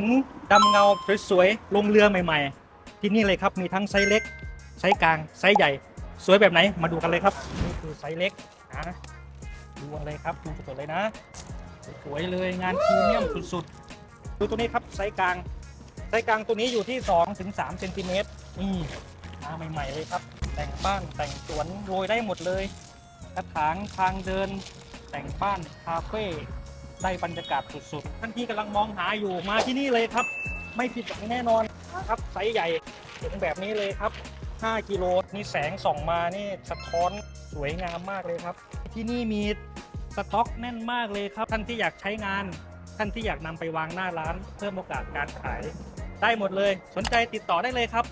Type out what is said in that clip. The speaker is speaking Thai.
นดำเงาสวยๆ ลงเรือใหม่ๆ ที่นี่เลยครับ มีทั้งไซส์เล็ก ไซส์กลาง ไซส์ใหญ่ สวยแบบไหน มาดูกันเลยครับ นี่คือไซส์เล็กนะดูกันเลยครับ ดูสดๆเลยนะ สวยเลยงานพรีเมียมสุดๆ ดูตัวนี้ครับ ไซส์กลาง ไซส์กลางตัวนี้อยู่ที่2ถึง3เซนติเมตรนี่มาใหม่ๆเลยครับ แต่งบ้านแต่งสวนโรยได้หมดเลย กระถางทางเดิน แต่งบ้านคาเฟ่ ได้บรรยากาศสุดๆ ท่านที่กำลังมองหาอยู่มาที่นี่เลยครับ ไม่ผิดหวังแน่นอนครับไซส์ใหญ่เห็นแบบนี้เลยครับ 5 กิโลนี่แสงส่องมานี่สะท้อนสวยงามมากเลยครับ ที่นี่มีสต็อกแน่นมากเลยครับ ท่านที่อยากใช้งาน ท่านที่อยากนำไปวางหน้าร้าน เพิ่มโอกาสการขาย ได้หมดเลย สนใจติดต่อได้เลยครับ